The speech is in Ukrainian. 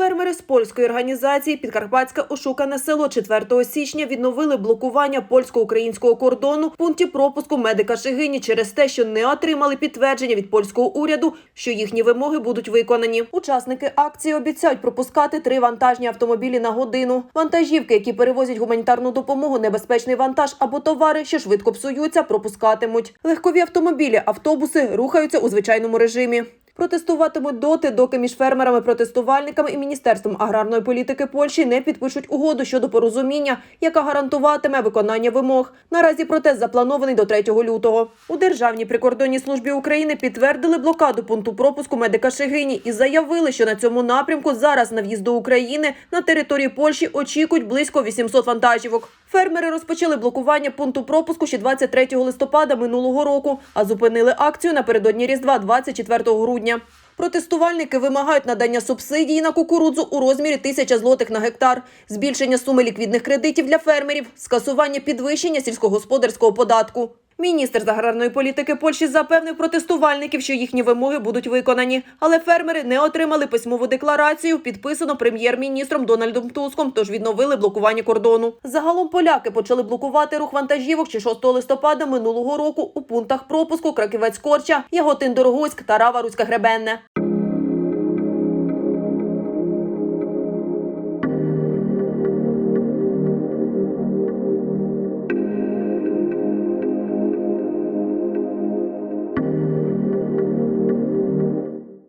Фермери з польської організації Підкарпатське ошукане село 4 січня відновили блокування польсько-українського кордону в пункті пропуску медика Шигині через те, що не отримали підтвердження від польського уряду, що їхні вимоги будуть виконані. Учасники акції обіцяють пропускати три вантажні автомобілі на годину. Вантажівки, які перевозять гуманітарну допомогу, небезпечний вантаж або товари, що швидко псуються, пропускатимуть. Легкові автомобілі, автобуси рухаються у звичайному режимі. Протестуватимуть доти, доки між фермерами, протестувальниками і міністерством аграрної політики Польщі не підпишуть угоду щодо порозуміння, яка гарантуватиме виконання вимог. Наразі протест запланований до 3 лютого. У Державній прикордонній службі України підтвердили блокаду пункту пропуску медика Шигині і заявили, що на цьому напрямку зараз на в'їзд до України на території Польщі очікують близько 800 вантажівок. Фермери розпочали блокування пункту пропуску ще 23 листопада минулого року, а зупинили акцію напередодні Різдва 24 грудня. Протестувальники вимагають надання субсидії на кукурудзу у розмірі тисяча злотих на гектар, збільшення суми ліквідних кредитів для фермерів, скасування підвищення сільськогосподарського податку. Міністр аграрної політики Польщі запевнив протестувальників, що їхні вимоги будуть виконані, але фермери не отримали письмову декларацію, підписану прем'єр-міністром Дональдом Туском, тож відновили блокування кордону. Загалом поляки почали блокувати рух вантажівок ще 6 листопада минулого року у пунктах пропуску Краківець-Корча, Яготин Дорогоськ та Рава-Руська-Гребенне.